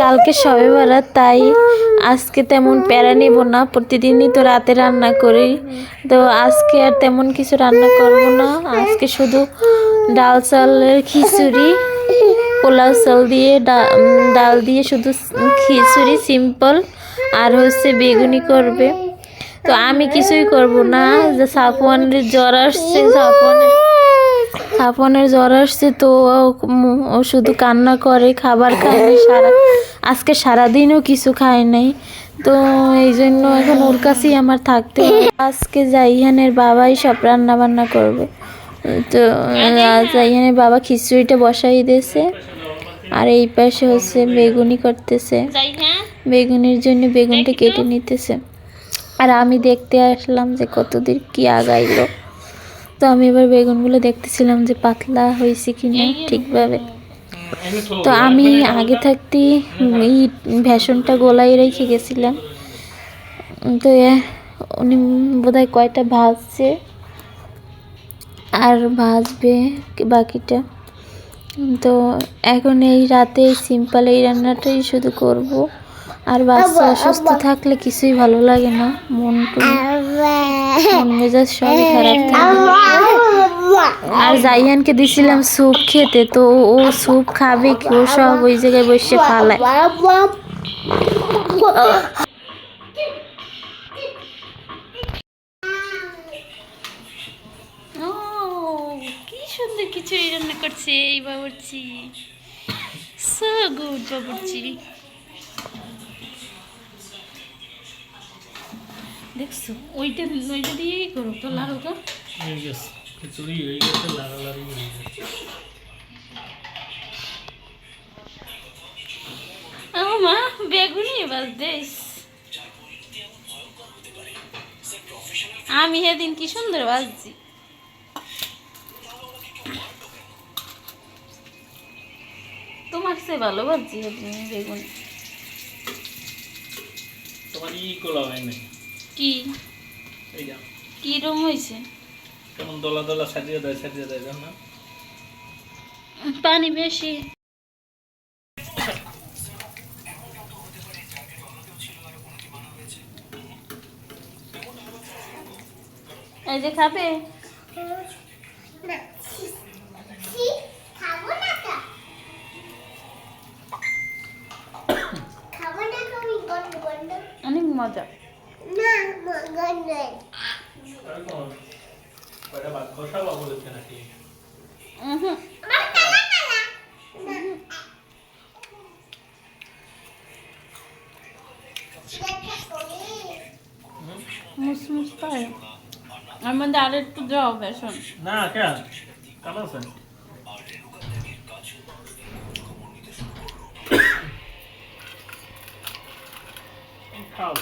কালকে সবে বরাত তাই আজকে তেমন প্যারা নেব না। প্রতিদিনই তো রাতে রান্না করি। তো আজকে আর তেমন কিছু রান্না করব না। আজকে শুধু ডাল চালের খিচুড়ি, পোলাও চাল দিয়ে ডাল দিয়ে শুধু খিচুড়ি, সিম্পল। আর হচ্ছে বেগুনি করবে। তো আমি কিছুই করব না। যে সাফওয়ানের জ্বর আসছে, সাফওয়ানের সাফওয়ানের জ্বর আসছে তো ও- শুধু কান্না করে খাবার খায় না সারা আজকে সারাদিনও কিছু খায় নাই। তো এই জন্য এখন ওর কাছেই আমার থাকতে। আজকে জাইহানের বাবাই সব রান্না বান্না করবে। তো জাইহানের বাবা খিচুড়িটা বসাই দিয়েছে। আর এই পাশে হচ্ছে বেগুনি করতেছে। বেগুনির জন্য বেগুনটা কেটে নিতেছে। আর আমি দেখতে আসলাম যে কতদূর কি আগাইলো। তো আমি এবার বেগুনগুলো দেখতেছিলাম যে পাতলা হয়েছে কি না ঠিকভাবে। তো আমি আগে থাকতেই এই ভ্যাসনটা গোলাই রেখে গেছিলাম। তো উনি বোধহয় কয়টা ভাজছে আর ভাজবে বাকিটা। তো এখন এই রাতে এই সিম্পল এই রান্নাটাই শুধু করব। আর বাচ্চা অসুস্থ থাকলে কিছুই ভালো লাগে না। মনটু মন মেজাজ সবই খারাপ থাকে। আর জাইয়ানকে দিছিলাম স্যুপ খেতে তো ও- স্যুপ খাবে কি? ও সব ওই জায়গায় বসে ফালায় কি সুন্দর রান্না করছে এই বাবুর্চি। সো গুড বাবুর্চি। দেখছ? ওইটা ওইটা দিয়েই করো তো লাড়ু তো। হয়ে গেছে। খিচুড়ি হয়ে গেছে হয়ে গেছে। মা বেগুনি বাস দেশ। আমি সেদিন কি সুন্দর বাজছি। তোমার সে ভালো বাজছি সেদিন বেগুন। তোমার ই কোলা হয় নাই। কি? কি রং হয়েছে কেমন দলা দলা সাজিয়ে দেয় সাজিয়ে দেয় না? পানি বেশি। এই যে খাবে? অনেক মজা। মুসমুস পায় আর মধ্যে আর একটু দাও বেসন না কেমন আছে খাও